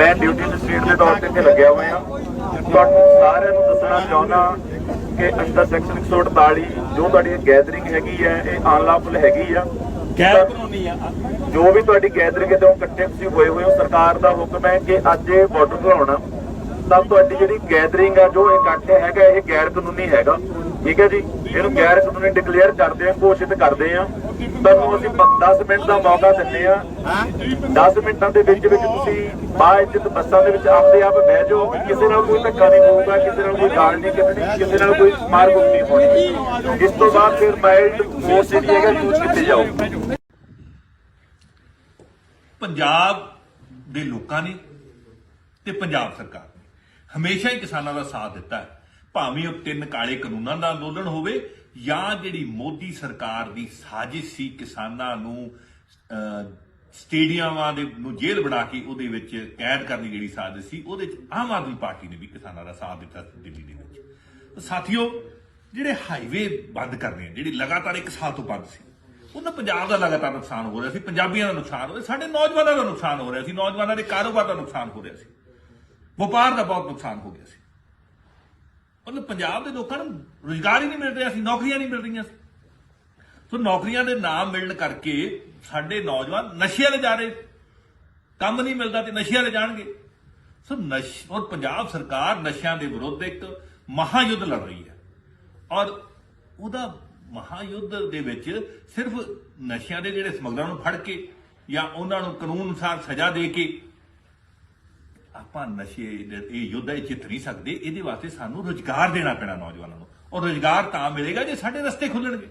ਮੈਂ duty state ਦੇ ਤੌਰ ਤੇ ਇੱਥੇ ਲੱਗਿਆ ਹੋਇਆ ਤੁਹਾਨੂੰ ਸਾਰਿਆਂ ਨੂੰ ਦੱਸਣਾ ਚਾਹੁੰਦਾ ਕਿ ਅੰਡਰ ਸੈਕਸ਼ਨ 148 ਜੋ ਤੁਹਾਡੀ ਗੈਦਰਿੰਗ ਹੈਗੀ ਹੈ ਇਹ ਅਨਲawful ਹੈਗੀ ਆ। ਗੈਰ ਕਾਨੂੰਨੀ ਆ। ਜੋ ਵੀ ਤੁਹਾਡੀ ਗੈਦਰਿੰਗ ਤੋਂ ਇਕੱਠੇ ਤੁਸੀਂ ਹੋਏ ਹੋਏ ਹੋ ਸਰਕਾਰ ਦਾ ਹੁਕਮ ਹੈ ਕਿ ਅੱਜ ਇਹ ਬਾਰਡਰ ਖਲਾਉਣਾ ਤਾਂ ਤੁਹਾਡੀ ਜਿਹੜੀ ਗੈਦਰਿੰਗ ਆ, ਜੋ ਇਕੱਠ ਹੈਗਾ, ਇਹ ਗੈਰ ਕਾਨੂੰਨੀ ਹੈਗਾ। ਠੀਕ ਹੈ ਜੀ? ਇਹਨੂੰ ਗੈਰ ਕਾਨੂੰਨੀ ਡਿਕਲੇਅਰ ਕਰਦੇ ਆ, ਘੋਸ਼ਿਤ ਕਰਦੇ ਆ। ਤੁਹਾਨੂੰ ਅਸੀਂ 10 ਮਿੰਟ ਦਾ ਮੌਕਾ ਦਿੰਦੇ ਆ। 10 ਮਿੰਟਾਂ ਦੇ ਵਿੱਚ ਵਿੱਚ ਤੁਸੀਂ ਬਾਅਦ ਬੱਸਾਂ ਦੇ ਵਿੱਚ ਆਪਦੇ ਆਪ ਬਹਿ ਜਾਓ। ਕਿਸੇ ਨਾਲ ਕੋਈ ਧੱਕਾ ਨਹੀਂ ਹੋਊਗਾ, ਕਿਸੇ ਨਾਲ ਕੋਈ ਗਾਲ ਨਹੀਂ ਕੱਢਣੀ, ਕਿਸੇ ਨਾਲ ਕੋਈ ਮਾਰ ਕੁੱਟ ਨਹੀਂ ਹੋਣੀ। ਇਸ ਤੋਂ ਬਾਅਦ ਫਿਰ ਮਾਈਲਡ ਫੋਰਸ ਜਿਹੜੀ ਹੈਗਾ ਯੂਜ਼ ਕੀਤੀ ਜਾਊਗੀ ਪੰਜਾਬ ਦੇ ਲੋਕਾਂ ਨੇ ਤੇ ਪੰਜਾਬ ਸਰਕਾਰ ਹਮੇਸ਼ਾ ਹੀ ਕਿਸਾਨਾਂ ਦਾ ਸਾਥ ਦਿੱਤਾ ਹੈ। ਭਾਵੇਂ ਉਹ ਤਿੰਨ ਕਾਲੇ ਕਾਨੂੰਨਾਂ ਦਾ ਅੰਦੋਲਨ ਹੋਵੇ ਜਾਂ ਜਿਹੜੀ ਮੋਦੀ ਸਰਕਾਰ ਦੀ ਸਾਜ਼ਿਸ਼ ਸੀ ਕਿਸਾਨਾਂ ਨੂੰ ਅਹ, ਸਟੇਡੀਅਮਾਂ ਦੇ ਨੂੰ ਜੇਲ੍ਹ ਬਣਾ ਕੇ ਉਹਦੇ ਵਿੱਚ ਕੈਦ ਕਰਨ ਦੀ ਜਿਹੜੀ ਸਾਜ਼ਿਸ਼ ਸੀ ਉਹਦੇ ਵਿੱਚ ਆਮ ਆਦਮੀ ਪਾਰਟੀ ਨੇ ਵੀ ਕਿਸਾਨਾਂ ਦਾ ਸਾਥ ਦਿੱਤਾ ਸੀ ਦਿੱਲੀ ਦੇ ਵਿੱਚ। ਤਾਂ ਸਾਥੀਓ ਜਿਹੜੇ ਹਾਈਵੇ ਬੰਦ ਕਰਨੇ ਆ ਜਿਹੜੀ ਲਗਾਤਾਰ ਇੱਕ ਸਾਲ ਤੋਂ ਬੰਦ ਸੀ ਉਹਨਾਂ ਪੰਜਾਬ ਦਾ ਲਗਾਤਾਰ ਨੁਕਸਾਨ ਹੋ ਰਿਹਾ ਸੀ ਪੰਜਾਬੀਆਂ ਦਾ ਨੁਕਸਾਨ ਹੋ ਰਿਹਾ ਸਾਡੇ ਨੌਜਵਾਨਾਂ ਦਾ ਨੁਕਸਾਨ ਹੋ ਰਿਹਾ ਸੀ ਨੌਜਵਾਨਾਂ ਦੇ ਕਾਰੋਬਾਰ ਦਾ ਨੁਕਸਾਨ ਹੋ ਰਿਹਾ ਸੀ। ਵਪਾਰ ਦਾ ਬਹੁਤ ਨੁਕਸਾਨ ਹੋ ਗਿਆ ਸੀ। ਮਤਲਬ ਪੰਜਾਬ ਦੇ ਲੋਕਾਂ ਨੂੰ ਰੁਜ਼ਗਾਰ ਹੀ ਨਹੀਂ ਮਿਲ ਰਿਹਾ ਸੀ, ਨੌਕਰੀਆਂ ਨਹੀਂ ਮਿਲ ਰਹੀਆਂ ਸੀ। ਸੋ ਨੌਕਰੀਆਂ ਦੇ ਨਾਮ ਮਿਲਣ ਕਰਕੇ ਸਾਡੇ ਨੌਜਵਾਨ ਨਸ਼ਿਆਂ 'ਤੇ ਜਾ ਰਹੇ ਕੰਮ ਨਹੀਂ ਮਿਲਦਾ ਤੇ ਨਸ਼ਿਆਂ 'ਤੇ ਜਾਣਗੇ। ਸੋ ਨਸ਼, ਔਰ ਪੰਜਾਬ ਸਰਕਾਰ ਨਸ਼ਿਆਂ ਦੇ ਵਿਰੁੱਧ ਇੱਕ ਮਹਾਯੁੱਧ ਲੜ ਰਹੀ ਹੈ। ਔਰ ਉਹਦਾ ਮਹਾਯੁੱਧ ਦੇ ਵਿੱਚ ਸਿਰਫ ਨਸ਼ਿਆਂ ਦੇ ਜਿਹੜੇ ਸਮਗਲਰਾਂ ਨੂੰ ਫੜ ਕੇ ਜਾਂ ਉਹਨਾਂ ਨੂੰ ਕਾਨੂੰਨ ਅਨੁਸਾਰ ਸਜ਼ਾ ਦੇ ਕੇ ਆਪਾਂ ਨਸ਼ੇ ਇਹ ਯੁੱਧ ਇਹ ਜਿੱਤ ਨਹੀਂ ਸਕਦੇ, ਇਹਦੇ ਵਾਸਤੇ ਸਾਨੂੰ ਰੁਜ਼ਗਾਰ ਦੇਣਾ ਪੈਣਾ ਨੌਜਵਾਨਾਂ ਨੂੰ। ਔਰ ਰੁਜ਼ਗਾਰ ਤਾਂ ਮਿਲੇਗਾ ਜੇ ਸਾਡੇ ਰਸਤੇ ਖੁੱਲਣਗੇ।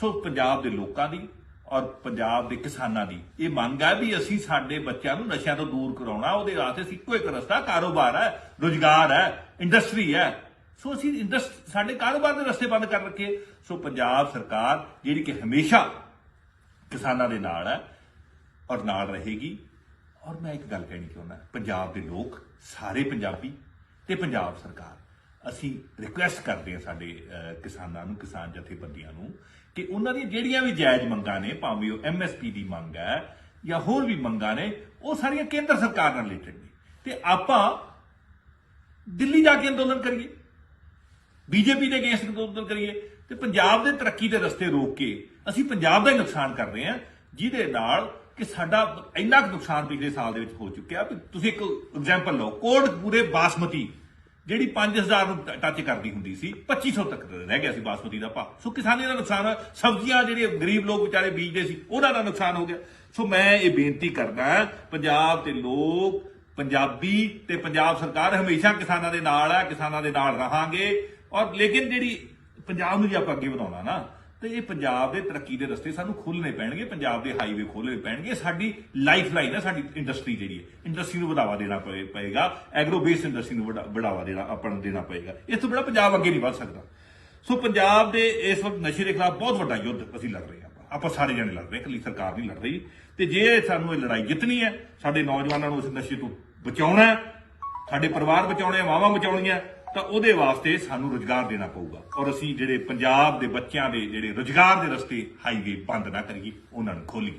ਸੋ ਪੰਜਾਬ ਦੇ ਲੋਕਾਂ ਦੀ ਔਰ ਪੰਜਾਬ ਦੇ ਕਿਸਾਨਾਂ ਦੀ ਇਹ ਮੰਗ ਹੈ ਵੀ ਅਸੀਂ ਸਾਡੇ ਬੱਚਿਆਂ ਨੂੰ ਨਸ਼ਿਆਂ ਤੋਂ ਦੂਰ ਕਰਾਉਣਾ, ਉਹਦੇ ਵਾਸਤੇ ਇੱਕੋ ਇੱਕ ਰਸਤਾ, ਕਾਰੋਬਾਰ ਹੈ, ਰੁਜ਼ਗਾਰ ਹੈ ਇੰਡਸਟਰੀ ਹੈ। ਸੋ ਅਸੀਂ ਇੰਡਸਟ ਸਾਡੇ ਕਾਰੋਬਾਰ ਦੇ ਰਸਤੇ ਬੰਦ ਕਰ ਰੱਖੇ। ਸੋ ਪੰਜਾਬ ਸਰਕਾਰ ਜਿਹੜੀ ਕਿ ਹਮੇਸ਼ਾ ਕਿਸਾਨਾਂ ਦੇ ਨਾਲ ਹੈ ਔਰ ਨਾਲ ਰਹੇਗੀ। ਔਰ ਮੈਂ ਇੱਕ ਗੱਲ ਕਹਿਣੀ ਚਾਹੁੰਦਾ, ਪੰਜਾਬ ਦੇ ਲੋਕ, ਸਾਰੇ ਪੰਜਾਬੀ ਤੇ ਪੰਜਾਬ ਸਰਕਾਰ, ਅਸੀਂ ਰਿਕੁਐਸਟ ਕਰਦੇ ਹਾਂ ਸਾਡੇ ਕਿਸਾਨਾਂ ਨੂੰ, ਕਿਸਾਨ ਜਥੇਬੰਦੀਆਂ ਨੂੰ ਕਿ ਉਹਨਾਂ ਦੀਆਂ ਜਿਹੜੀਆਂ ਵੀ ਜਾਇਜ਼ ਮੰਗਾਂ ਨੇ, ਭਾਵੇਂ ਉਹ ਐਮਐਸਪੀ ਦੀ ਮੰਗ ਹੈ ਜਾਂ ਹੋਰ ਵੀ ਮੰਗਾਂ ਨੇ, ਉਹ ਸਾਰੀਆਂ ਕੇਂਦਰ ਸਰਕਾਰ ਨਾਲ ਰਿਲੇਟਡ ਨੇ। ਤੇ ਆਪਾਂ ਦਿੱਲੀ ਜਾ ਕੇ ਅੰਦੋਲਨ ਕਰੀਏ, ਬੀਜੇਪੀ ਦੇ ਅਗੇਂਸਟ ਅੰਦੋਲਨ ਕਰੀਏ ਤੇ ਪੰਜਾਬ ਦੇ ਤਰੱਕੀ ਦੇ ਰਸਤੇ ਰੋਕ ਕੇ ਅਸੀਂ ਪੰਜਾਬ ਦਾ ਹੀ ਨੁਕਸਾਨ ਕਰ ਰਹੇ ਹਾਂ, ਜਿਹਦੇ ਨਾਲ ਕਿ ਸਾਡਾ ਇੰਨਾ ਕੁ ਨੁਕਸਾਨ ਪਿਛਲੇ ਸਾਲ ਦੇ ਵਿੱਚ ਹੋ ਚੁੱਕਿਆ ਵੀ ਤੁਸੀਂ ਇੱਕ ਐਗਜ਼ਾਮਪਲ ਲਓ ਕੋਟਪੂਰੇ ਬਾਸਮਤੀ, ਜਿਹੜੀ 5000 ਨੂੰ ਟੱਚ ਕਰਦੀ ਹੁੰਦੀ ਸੀ 2500 ਤੱਕ ਰਹਿ ਗਿਆ ਸੀ ਬਾਸਮਤੀ ਦਾ ਭਾਅ। ਸੋ ਕਿਸਾਨੀ ਦਾ ਨੁਕਸਾਨ ਹੋਇਆ ਸਬਜ਼ੀਆਂ ਜਿਹੜੇ ਗਰੀਬ ਲੋਕ ਵਿਚਾਰੇ ਬੀਜਦੇ ਸੀ, ਉਹਨਾਂ ਦਾ ਨੁਕਸਾਨ ਹੋ ਗਿਆ। ਸੋ ਮੈਂ ਇਹ ਬੇਨਤੀ ਕਰਦਾ ਪੰਜਾਬ ਦੇ ਲੋਕ, ਪੰਜਾਬੀ ਤੇ ਪੰਜਾਬ ਸਰਕਾਰ ਹਮੇਸ਼ਾ ਕਿਸਾਨਾਂ ਦੇ ਨਾਲ ਹੈ ਕਿਸਾਨਾਂ ਦੇ ਨਾਲ ਰਹਾਂਗੇ। ਔਰ ਲੇਕਿਨ ਜਿਹੜੀ ਪੰਜਾਬ ਨੂੰ ਜੇ ਆਪਾਂ ਅੱਗੇ ਵਧਾਉਣਾ ਨਾ ਤੇ ਇਹ ਪੰਜਾਬ ਦੇ ਤਰੱਕੀ ਦੇ ਰਸਤੇ ਸਾਨੂੰ ਖੋਲ੍ਹਣੇ ਪੈਣਗੇ ਪੰਜਾਬ ਦੇ ਹਾਈਵੇ ਖੋਲ੍ਹਣੇ ਪੈਣਗੇ। ਸਾਡੀ ਲਾਈਫ ਲਾਈਨ ਹੈ ਸਾਡੀ ਇੰਡਸਟਰੀ ਜਿਹੜੀ ਹੈ। ਇੰਡਸਟਰੀ ਨੂੰ ਵਧਾਵਾ ਦੇਣਾ ਪਏ- ਪਏਗਾ। ਐਗਰੋ ਬੇਸ ਇੰਡਸਟਰੀ ਨੂੰ ਵਡਾ- ਵਧਾਵਾ ਦੇਣਾ ਆਪਾਂ ਨੂੰ ਦੇਣਾ ਪਏਗਾ। ਇਸ ਤੋਂ ਬੜਾ ਪੰਜਾਬ ਅੱਗੇ ਨਹੀਂ ਵਧ ਸਕਦਾ। ਸੋ ਪੰਜਾਬ ਦੇ ਇਸ ਵਕਤ ਨਸ਼ੇ ਦੇ ਖਿਲਾਫ ਬਹੁਤ ਵੱਡਾ ਯੁੱਧ ਅਸੀਂ ਲੜ ਰਹੇ ਹਾਂ ਆਪਾਂ। ਆਪਾਂ ਸਾਰੇ ਜਣੇ ਲੜ ਰਹੇ ਹਾਂ, ਇਕੱਲੀ ਸਰਕਾਰ ਨਹੀਂ ਲੜ ਰਹੀ। ਤੇ ਜੇ ਸਾਨੂੰ ਇਹ ਲੜਾਈ ਜਿੱਤਣੀ ਹੈ ਸਾਡੇ ਨੌਜਵਾਨਾਂ ਨੂੰ ਇਸ ਨਸ਼ੇ ਤੋਂ ਬਚਾਉਣਾ ਹੈ ਸਾਡੇ ਪਰਿਵਾਰ ਬਚਾਉਣੇ ਆ ਮਾਵਾਂ ਬਚਾਉਣੀਆਂ ਤਾਂ ਉਹਦੇ ਵਾਸਤੇ ਸਾਨੂੰ ਰੁਜ਼ਗਾਰ ਦੇਣਾ ਪਊਗਾ। ਔਰ ਅਸੀਂ ਜਿਹੜੇ ਪੰਜਾਬ ਦੇ ਬੱਚਿਆਂ ਦੇ ਜਿਹੜੇ ਰੁਜ਼ਗਾਰ ਦੇ ਰਸਤੇ ਹਾਈਵੇ ਬੰਦ ਨਾ ਕਰੀਏ, ਉਹਨਾਂ ਨੂੰ ਖੋਲੀਏ।